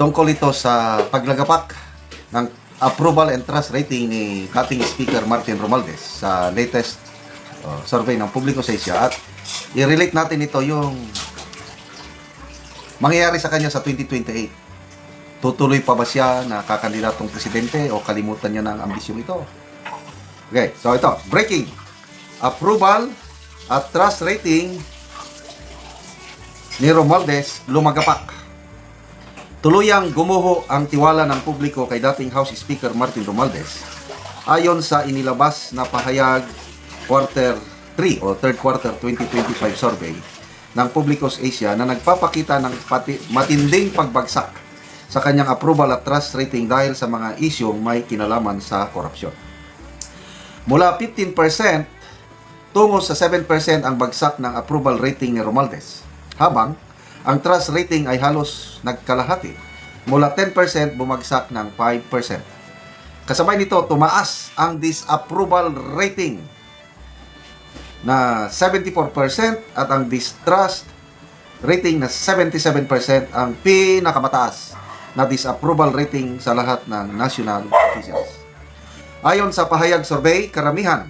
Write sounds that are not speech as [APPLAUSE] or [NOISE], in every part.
tungkol ito sa paglagapak ng approval and trust rating ni dating Speaker Martin Romualdez sa latest uh, survey ng publiko sa Asia at i-relate natin ito yung mangyayari sa kanya sa 2028. Tutuloy pa ba siya na kakandidatong presidente o kalimutan niya ng ambisyon ito? Okay, so ito, breaking. Approval at trust rating ni Romualdez lumagapak. Tuluyang gumuho ang tiwala ng publiko kay dating House Speaker Martin Romualdez ayon sa inilabas na pahayag quarter 3 o third quarter 2025 survey ng Publicos Asia na nagpapakita ng pati, matinding pagbagsak sa kanyang approval at trust rating dahil sa mga isyong may kinalaman sa korupsyon. Mula 15% tungo sa 7% ang bagsak ng approval rating ni Romualdez, habang ang trust rating ay halos nagkalahati. Mula 10% bumagsak ng 5%. Kasabay nito, tumaas ang disapproval rating na 74% at ang distrust rating na 77% ang pinakamataas na disapproval rating sa lahat ng national officials. Ayon sa pahayag survey, karamihan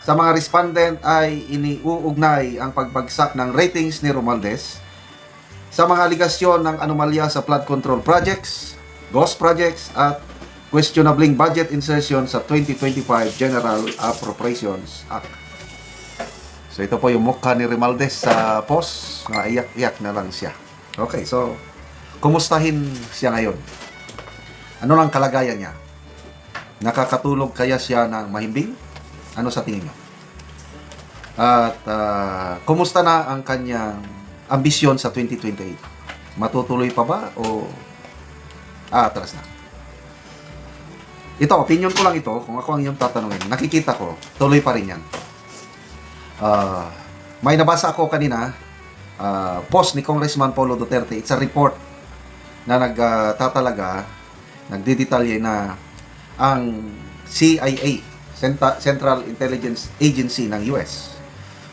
sa mga respondent ay iniuugnay ang pagbagsak ng ratings ni Romualdez sa mga aligasyon ng anomalya sa flood control projects, ghost projects at questionabling budget insertion sa 2025 General Appropriations Act. So ito po yung mukha ni Romualdez sa post, na iyak-iyak na lang siya. Okay, so kumustahin siya ngayon? Ano lang kalagayan niya? Nakakatulog kaya siya ng mahimbing? Ano sa tingin niyo? At ah, kumusta na ang kanyang ambisyon sa 2028? Matutuloy pa ba o aatras na? Ito, opinion ko lang ito. Kung ako ang iyong tatanungin, nakikita ko, tuloy pa rin yan. Ah, may nabasa ako kanina, ah, post ni Congressman Paulo Duterte. It's a report na nagtatalaga, nagdidetalye na ang CIA, Central Intelligence Agency ng US,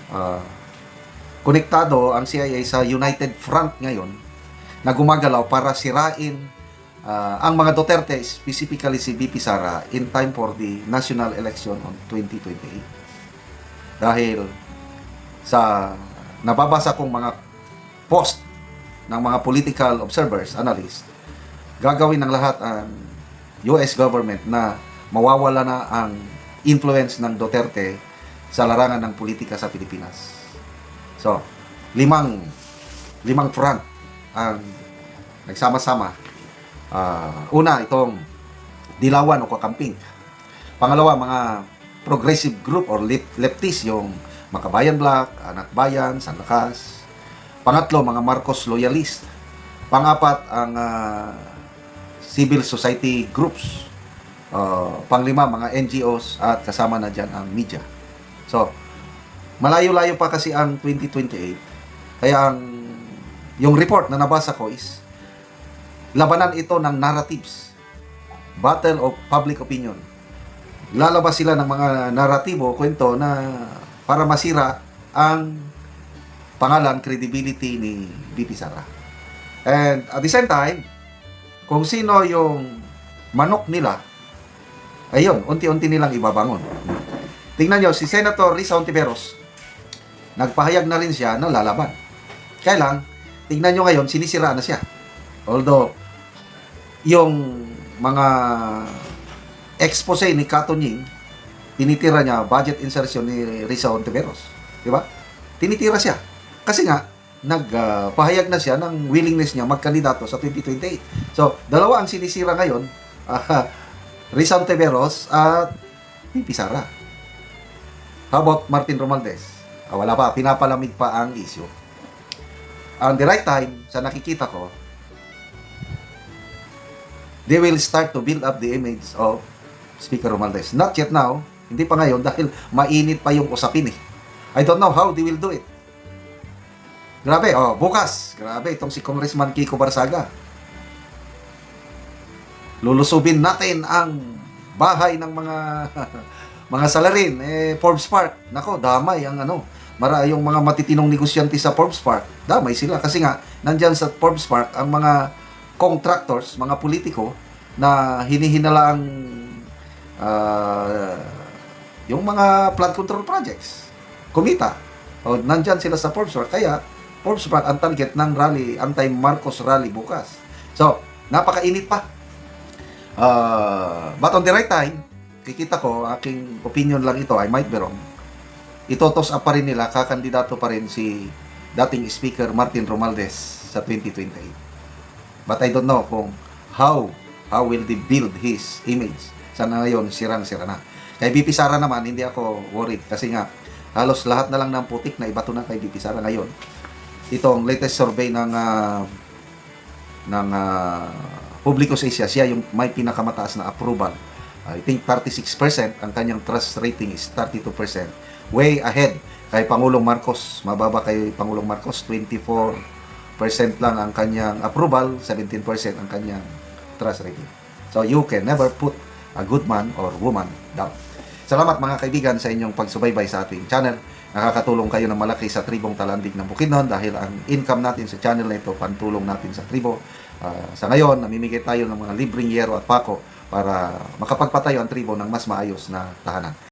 ah, konektado ang CIA sa United Front ngayon na gumagalaw para sirain ah, ang mga Duterte, specifically si BP Sara, in time for the national election on 2028. Dahil sa nababasa kong mga post ng mga political observers, analysts, gagawin ng lahat ang US government na mawawala na ang influence ng Duterte sa larangan ng politika sa Pilipinas. So, limang limang front ang nagsama-sama. Ah, una, itong dilawan o kakamping. Pangalawa, mga progressive group or left, leftist, yung Makabayan Black, Anak Bayan, San Lakas. Pangatlo, mga Marcos loyalist. Pangapat, ang ah, civil society groups. Uh, panglima, mga NGOs at kasama na dyan ang media. So, malayo-layo pa kasi ang 2028. Kaya ang yung report na nabasa ko is labanan ito ng narratives. Battle of public opinion. Lalabas sila ng mga naratibo, kwento na para masira ang pangalan, credibility ni BP Sara. And at the same time, kung sino yung manok nila, ayun, unti-unti nilang ibabangon. Tingnan nyo, si Senator Risa Ontiveros, nagpahayag na rin siya na lalaban. Kaya lang, tingnan nyo ngayon, sinisira na siya. Although, yung mga expose ni Kato Nying, tinitira niya budget insertion ni Risa Ontiveros. Di ba? Tinitira siya. Kasi nga, nagpahayag na siya ng willingness niya magkandidato sa 2028. So, dalawa ang sinisira ngayon, uh, [LAUGHS] Risa Ontiveros at Pipi Sara. How about Martin Romualdez? Ah, wala pa, pinapalamig pa ang issue. On the right time, sa nakikita ko, they will start to build up the image of Speaker Romualdez. Not yet now, hindi pa ngayon [LAUGHS] dahil mainit pa yung usapin eh. I don't know how they will do it. Grabe, oh, bukas, grabe, itong si Congressman Kiko Barsaga. Lulusubin natin ang bahay ng mga [LAUGHS] mga salarin, eh, Forbes Park. Nako, damay ang ano, mara yung mga matitinong negosyante sa Forbes Park. Damay sila kasi nga nandyan sa Forbes Park ang mga contractors, mga politiko na hinihinala ang ah, yung mga flood control projects. Kumita. O, nandyan sila sa Forbes Rock. Kaya, Forbes Rock ang target ng rally, anti-Marcos rally bukas. So, napakainit pa. Ah, but on the right time, kikita ko, aking opinion lang ito, I might be wrong, itotos up pa rin nila, kakandidato pa rin si dating Speaker Martin Romualdez sa 2028. But I don't know kung how how will they build his image. Sana ngayon, sirang-sira na. Kay BP Sara naman, hindi ako worried kasi nga, halos lahat na lang ng putik na ibato na kay BP Sara ngayon. Itong latest survey ng ah, ng uh, Publicos Asia, siya yung may pinakamataas na approval. I think 36%, ang kanyang trust rating is 32%. Way ahead kay Pangulong Marcos. Mababa kay Pangulong Marcos, 24% lang ang kanyang approval, 17% ang kanyang trust rating. So you can never put a good man or woman down. Salamat mga kaibigan sa inyong pagsubaybay sa ating channel. Nakakatulong kayo ng malaki sa tribong talandig ng Bukidnon dahil ang income natin sa channel na ito, pantulong natin sa tribo. Ah, sa ngayon, namimigay tayo ng mga libreng yero at pako para makapagpatayo ang tribo ng mas maayos na tahanan.